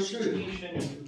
Sure.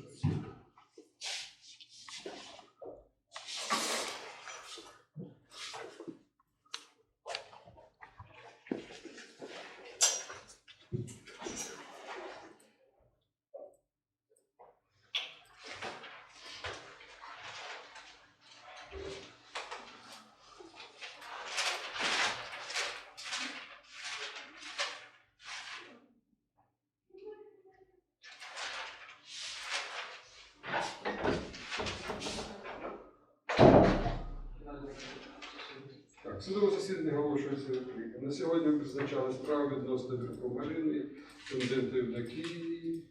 Судове засідання оголошується відкритим. На сьогодні призначали справи відносно Бірко Марини, Конденти Євдокії.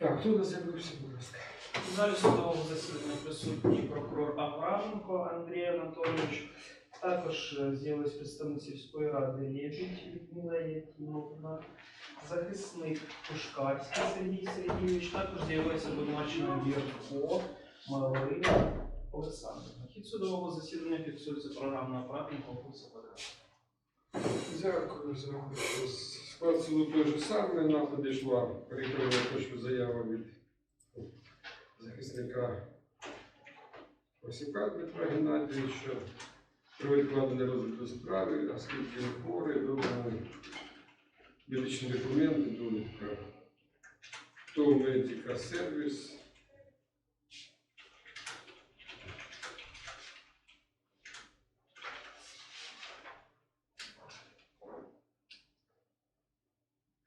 Так, хто у нас з'явився, будь ласка? У залі судового засідання присутній прокурор Авраменко Андрій Анатолійович. Також е, з'явились представник сільської ради Лєбідь Людмила Якимовна, захисник Пушкарський Сергій Сергійович. Також з'явилися обвинувачений Вірко Малина Олександровна. Хід судового засідання фіксується програмним апаратом конкурсу квадрат. Дякую за. Склад суду той же самий. Нам надійшла переконана точку заява від захисника Осіпка Дмитра Геннадійовича про відкладення розгляду справи, оскільки він хворий, медичні документи, довідка. То медика сервіс.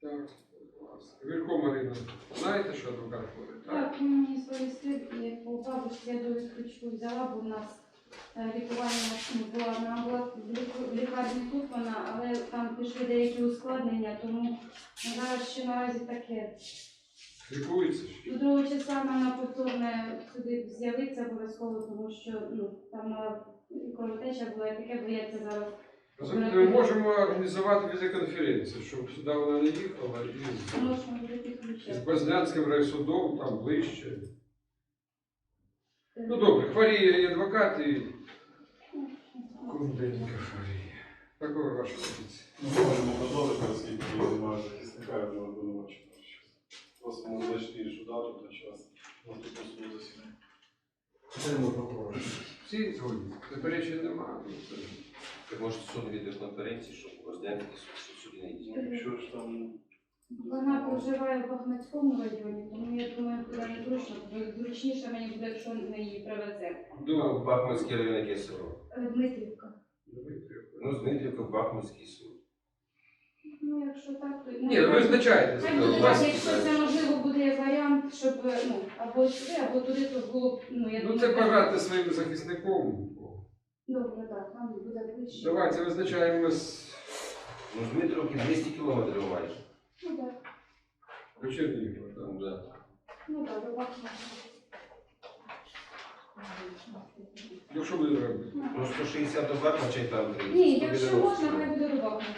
Так, ласка. Марина, знаєте, що адвокат ходить? Так. Він мені сповістив і по бабусі я довідку взяла, бо в нас е, лікування була на амбулат- в ліку- в лікарні тут вона, але там пішли деякі ускладнення, тому зараз ще наразі таке. Лікується ж? До другого числа на повторне сюди з'явиться обов'язково, тому що ну, там мала кровотеча була і таке бояться зараз. Розумієте, ми можемо організувати відеоконференцію, щоб сюди вона не їхала і з-. Базнянським райсудом, там ближче. Ну добре, хворіє і адвокат, і Кунденька хворіє. Такова ваша позиція. Ми можемо продовжити, оскільки немає захисника, я думаю, будемо чекати. Просимо визначити іншу дату та час наступного суду засідання. Всі згодні. Заперечень немає. Ну, це ж. Може суд відеоконференції, щоб суд, що суді не йде. Якщо ж там Вона проживає в Бахмутському районі, тому я думаю, туди не зручно, зручніше мені буде, якщо ми її привезе. До Бахмутський район, яке село. Е, Дмитрівка. Ну, з Дмитрівка в Бахмутський суд. Ну, якщо так, то Ні, ну визначайте. Хай буде у вас якщо це можливо буде як варіант, щоб ну або сюди, або туди, то було б, ну я Ну думаю, це так. бажати своїм захисником. Добре, так, нам буде ближче. Давайте визначаємо з Ну, з Дмитрівки 200 кілометрів майже. Ну так, до Чернігова. так. Ну, да. ну так, до. Ну що буде робити? Ну, 160 до Бахмача і там 30. Ні, якщо можна, хай буде до Бахмута.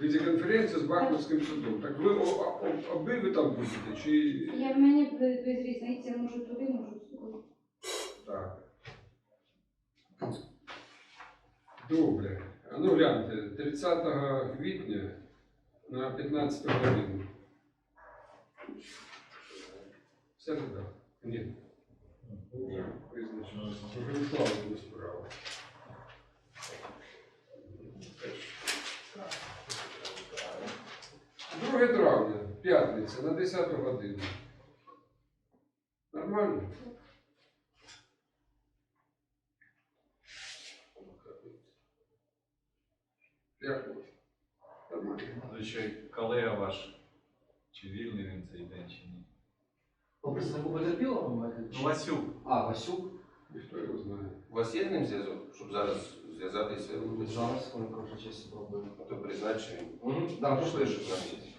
Відеоконференцію з Бахмутським судом. Так ви о- о- о- оби там будете? Чи Я мені без, без різниці, можу туди, можу сюди. так? Добре. А ну гляньте, 30 квітня на 15 годину. Середа? Ні. Ні. Вже відклали справу. Друге травня, п'ятниця, на 10 годину. Нормально? Як у вас? Колега ваш, чи вільний він цей день, чи ні? По представнику потерпілого ви маєте? Ну, Васюк. А, Васюк. Ніхто його знає. У вас є з ним зв'язок, щоб зараз зв'язатися? Зараз, коли прошу честь спробую. То призначення. Угу. Да, щоб нам є.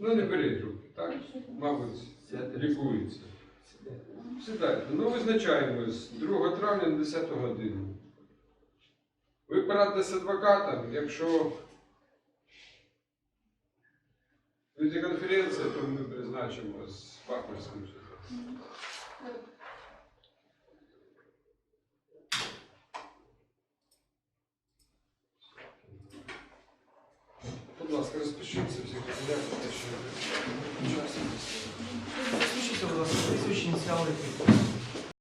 Ну, не беріть руки, так? Мабуть, лікується. Сідайте. Ну, визначаємось 2 травня на 10 годину. Ви порадите з адвокатом, якщо відеоконференція, то ми призначимо з партнерським судом. Будь ласка, розпишіться всіх дякую, що ви. Розпишіться, будь ласка, присвідчені ініціали.